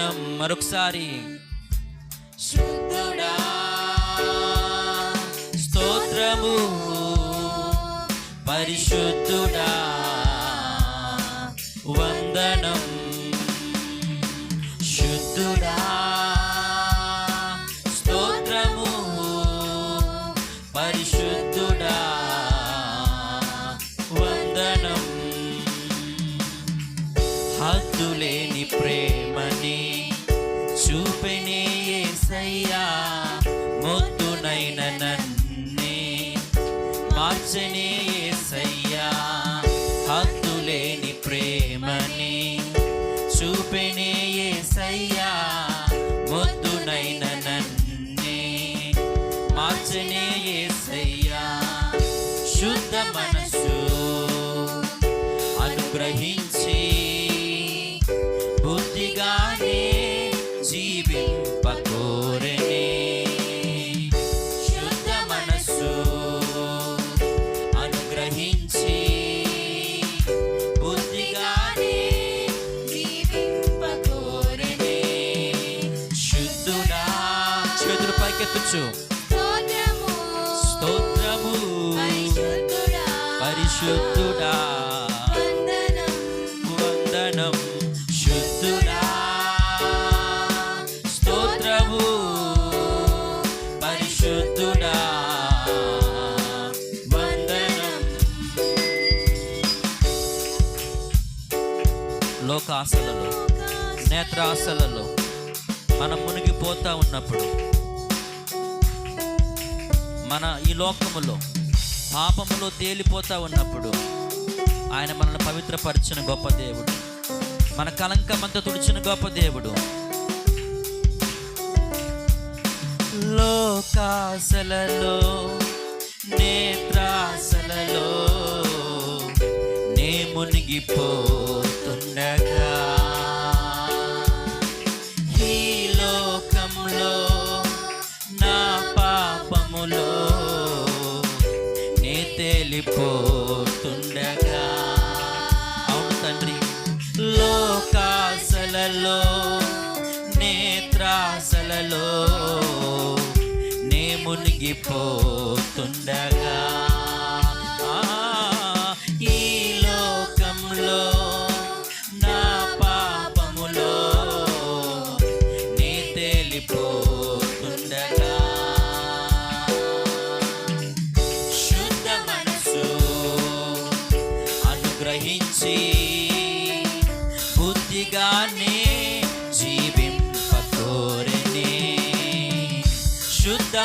మరొకసారి. శుద్ధుడా స్తోత్రము. పరిశుద్ధుడా. పరిశుద్ధుడా. పరిశుద్ధుడా వందనం వందనం శుద్ధుడా. స్తోత్రము పరిశుద్ధుడా. వందనం. లోకాశలలో నేత్రాశలలో మనం మునిగిపోతా ఉన్నప్పుడు మన ఈ లోకములో పాపములో తేలిపోతా ఉన్నప్పుడు ఆయన మనల్ని పవిత్రపరిచిన గొప్ప దేవుడు. మన కలంకమంతా తుడిచిన గొప్ప దేవుడు. లోకాసలలో నేత్రాసలలో నే మునిగిపో తేలిపోతుండగా అవును తండ్రి లోకాసలలో నేత్రాసలలో నే మునిగిపోతుండగా. ఈ లోకంలో నా పాపములో నే తేలిపోతుండగా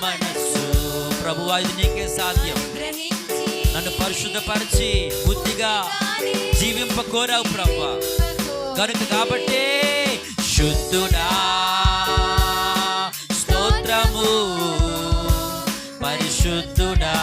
మనస్సు. ప్రభు ఇది నీకే సాధ్యం. నన్ను పరిశుద్ధపరిచి బుద్ధిగా జీవింప కోరావు ప్రభు. కనుక కాబట్టే శుద్ధుడా స్తోత్రము. పరిశుద్ధుడా.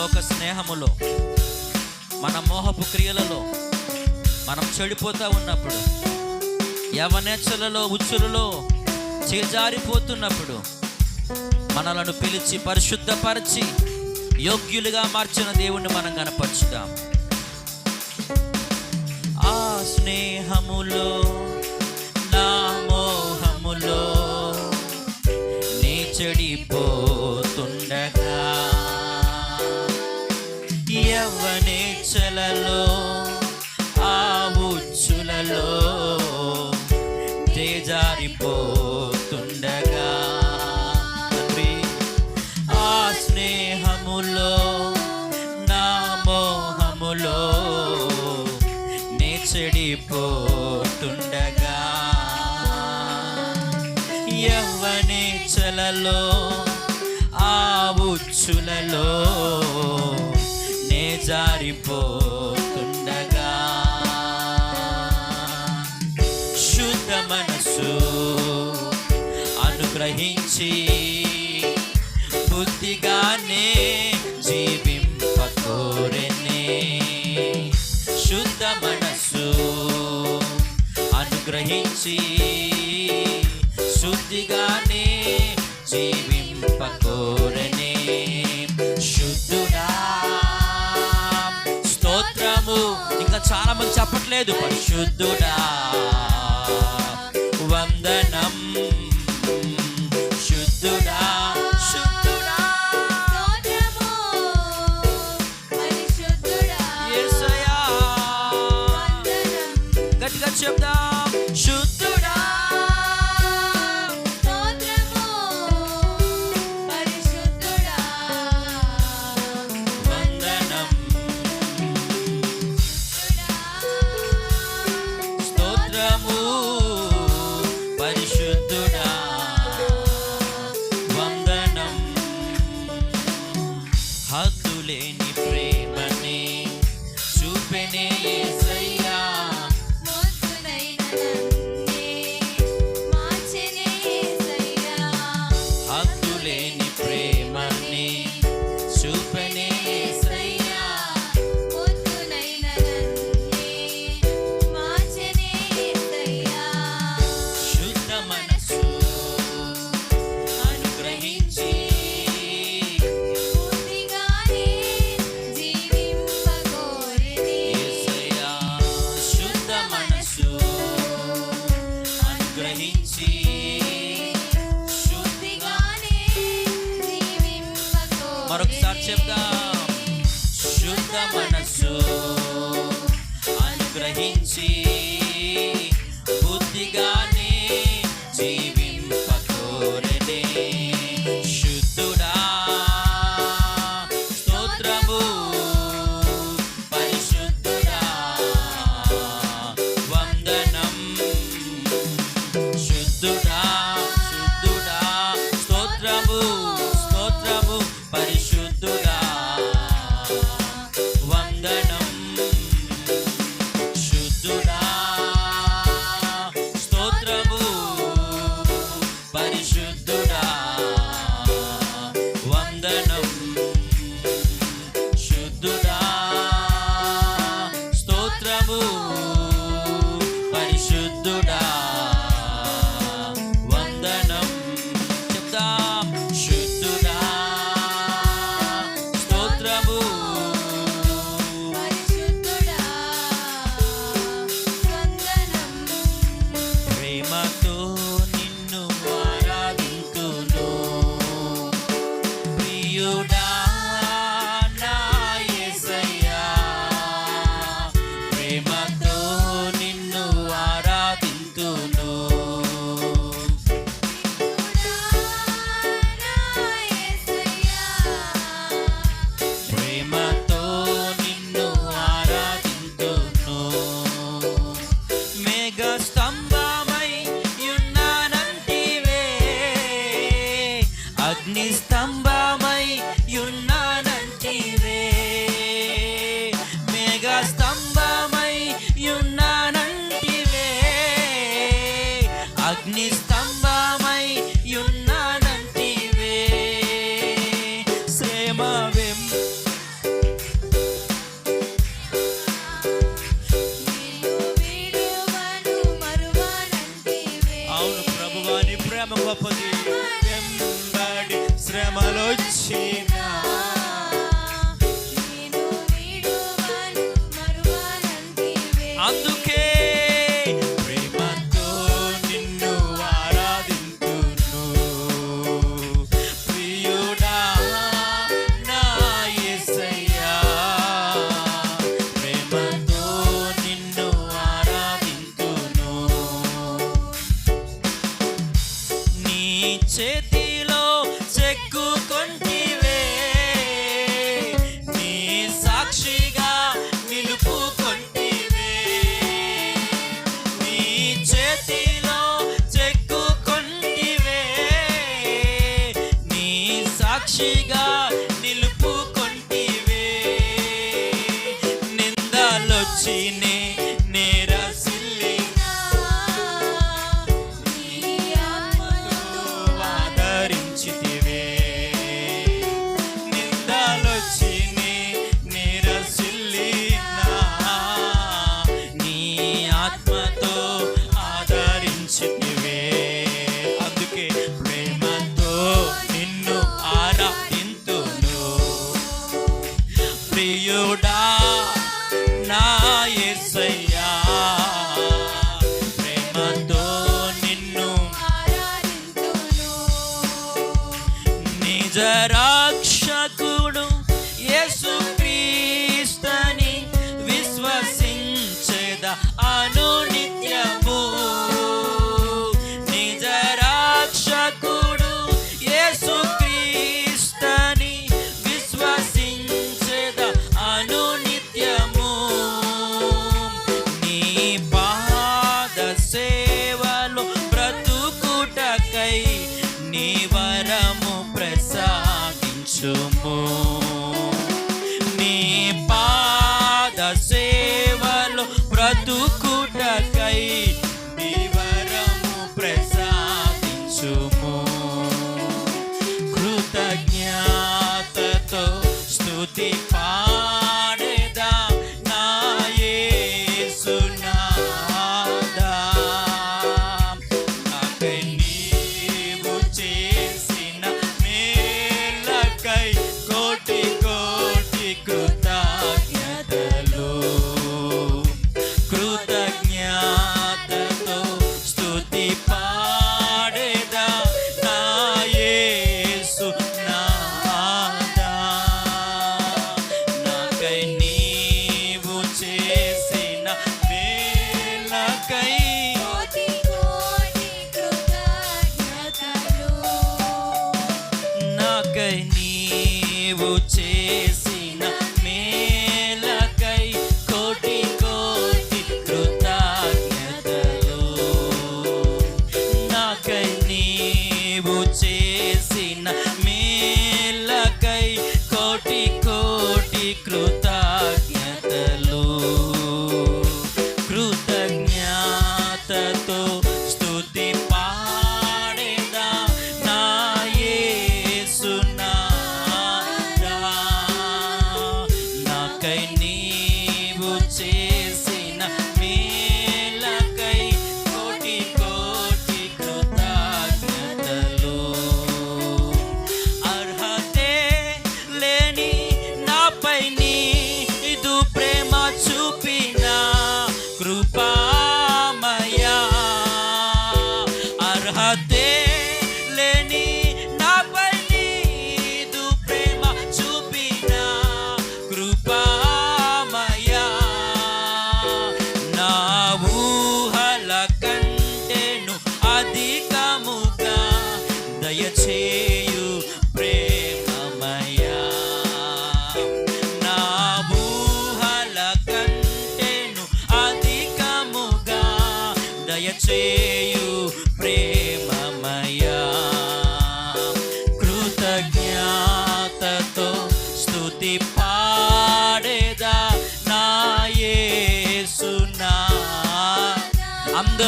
లోక స్నేహములో మన మోహపు క్రియలలో మనం చెడిపోతూ ఉన్నప్పుడు యవనేచ్చలలో ఉచ్చులలో చేజారిపోతున్నప్పుడు మనలను పిలిచి పరిశుద్ధపరిచి యోగ్యులుగా మార్చిన దేవుణ్ణి మనం కనపరుచుదాం. ఆ స్నేహములో నా మోహములో నీ చెడిపో ఉచ్చులలో ఆ ఉచ్చులలో తేజారిపోతుండగా ఆ స్నేహములో నా మోహములో నే యవ్వనే చలలో ఆ ఉచ్చులలో గ్రహించి శుద్ధిగానే జీవింపకోరనే శుద్ధుడా. స్తోత్రము. ఇంకా చాలా మంది చెప్పట్లేదు పరిశుద్ధుడా. not number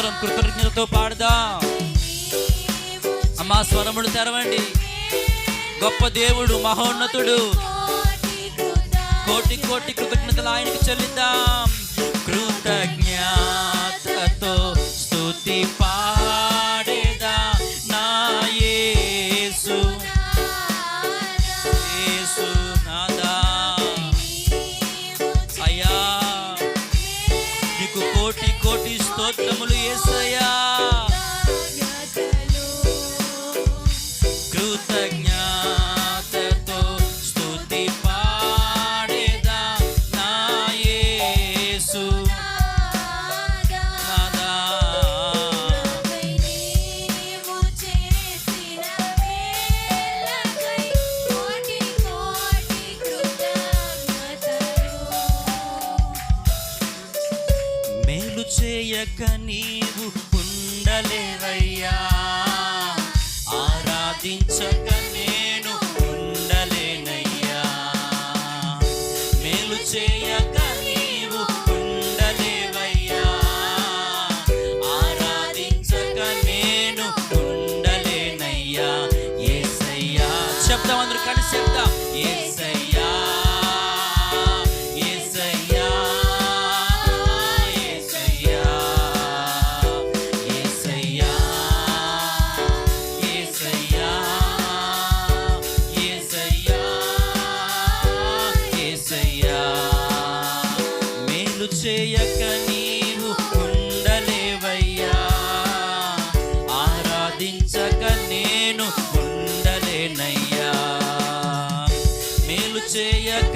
అందరం కృతజ్ఞతతో పాడదాం. అమ్మా స్వరముడు తెరవండి. గొప్ప దేవుడు మహోన్నతుడు. కోటి కోటి కృతజ్ఞతలు ఆయనకి చెల్లిద్దాం. కృతజ్ఞ 绿色呀。చేయక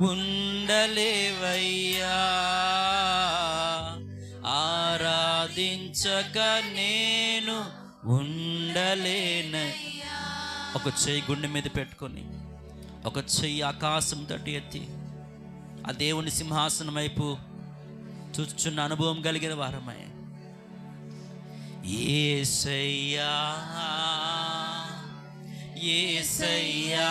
ఉండలేవయ్యా. ఆరాధించక నేను ఉండలేనయ్యా. ఒక చెయ్యి గుండె మీద పెట్టుకొని ఒక చెయ్యి ఆకాశం తట్టి ఎత్తి ఆ దేవుని సింహాసనం వైపు చూచున్న అనుభవం కలిగిన వారమై ఏసయ్యా ఏసయ్యా.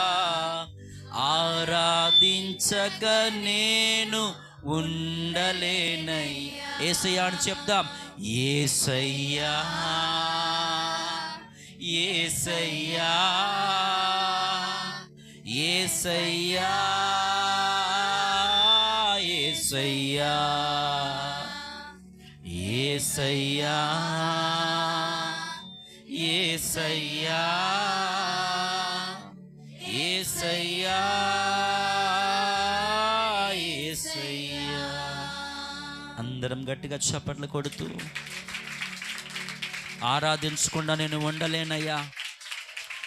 ఆరాధించక నేను ఉండలేనై. ఏసయ్యా అని చెప్దాం. ఏసయ్యా ఏసయ్యా ఏసయ్యా ఏసయ్యా ఏసయ్యా ఏసయ్యా. అందరం గట్టిగా చప్పట్లు కొడుతూ ఆరాధించకుండా నేను ఉండలేనయ్యా.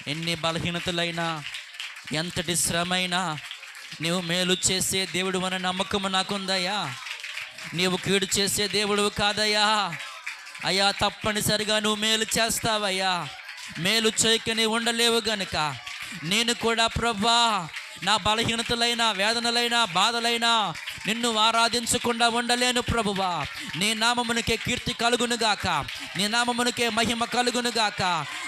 ఎన్ని బలహీనతలైనా ఎంతటి శ్రమైనా నీవు మేలు చేసే దేవుడు అనే నమ్మకము నాకుందయ్యా. నీవు కీడు చేసే దేవుడు కాదయ్యా. అయ్యా తప్పనిసరిగా నువ్వు మేలు చేస్తావయ్యా. మేలు చేయకని ఉండలేవు గనుక. నేను కూడా ప్రభా నా బలహీనతలైన వేదనలైన బాధలైనా నిన్ను ఆరాధించకుండా ఉండలేను ప్రభువా. నీ నామమునికే కీర్తి కలుగునుగాక నీ నామమునికే మహిమ కలుగునుగాక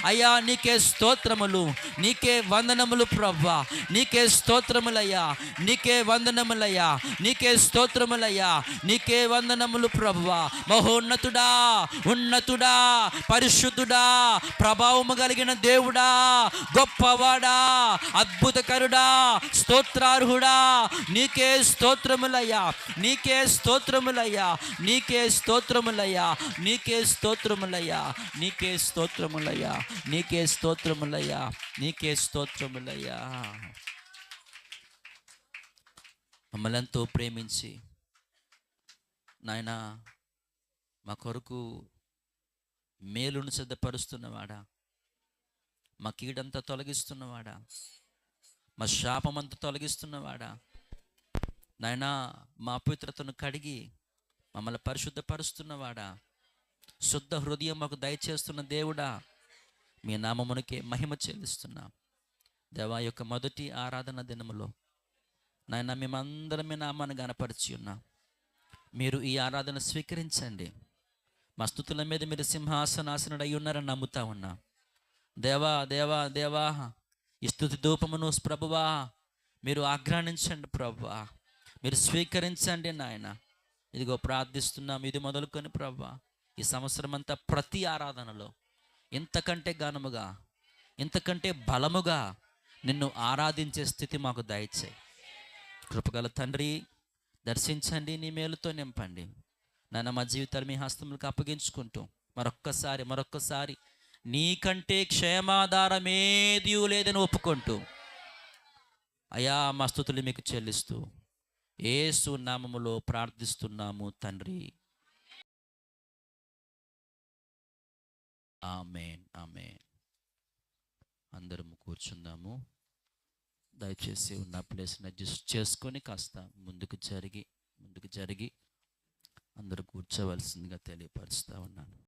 అయ్యా నీకే స్తోత్రములు నీకే వందనములు ప్రవ్వా నీకే స్తోత్రములయ్యా నీకే వందనములయ్యా నీకే స్తోత్రములయ్యా నీకే వందనములు ప్రవ్వా మహోన్నతుడా ఉన్నతుడా పరిశుద్ధుడా ప్రభావము కలిగిన దేవుడా గొప్పవాడా అద్భుతకరుడా స్తోత్రార్హుడా నీకే స్తోత్రములయ్యా. నీకే స్తోత్రములయ్యా. నీకే స్తోత్రములయ్యా. నీకే స్తోత్రములయ్యా. నీకే స్తోత్రములయ్యా. నీకే స్తోత్రములయ్యా. నీకే స్తోత్రములయ్యా. మమ్మల్ని ఎంతో ప్రేమించి నాయన మా కొరకు మేలును సిద్ధపరుస్తున్నవాడా మా కీడంతా తొలగిస్తున్నవాడా మా శాపమంతా తొలగిస్తున్నవాడా నాయనా మా అపవిత్రతను కడిగి మమ్మల్ని పరిశుద్ధపరుస్తున్నవాడా. శుద్ధ హృదయం మాకు దయచేస్తున్న దేవుడా మీ నామమునకే మహిమ చెల్లిస్తున్నాం. దేవా యొక్క మొదటి ఆరాధన దినములో నాయన మేమందరం మీ నామాన్ని గనపరిచి ఉన్నాం మీరు ఈ ఆరాధన స్వీకరించండి. మా స్థుతుల మీద మీరు సింహాసనాసనుడు ఉన్నారని నమ్ముతా ఉన్నా. దేవా దేవా దేవా ఈ స్థుతి ధూపమును ప్రభువా మీరు ఆగ్రాణించండి ప్రభువా. మీరు స్వీకరించండి నాయన. ఇదిగో ప్రార్థిస్తున్నాం ఇది మొదలుకొని ప్రభా ఈ సంవత్సరం అంతా ప్రతి ఆరాధనలో ఇంతకంటే ఘనముగా ఇంతకంటే బలముగా నిన్ను ఆరాధించే స్థితి మాకు దయచేయి. కృపగల తండ్రి దర్శించండి నీ మేలుతో నింపండి. నన్ను మా జీవితాలు మీ హస్తములకు అప్పగించుకుంటూ మరొక్కసారి మరొక్కసారి నీకంటే క్షేమాధారం ఏది లేదని ఒప్పుకుంటూ అయా మా స్థుతులు మీకు చెల్లిస్తూ ఏసు నామములో ప్రార్థిస్తున్నాము తండ్రి. Amen amen. అందరం కూర్చుందాము. దయచేసి ఉన్న ప్లేస్ని అడ్జస్ట్ చేసుకొని కాస్త ముందుకు జరిగి ముందుకు జరిగి అందరూ కూర్చోవలసిందిగా తెలియపరుస్తూ ఉన్నాను.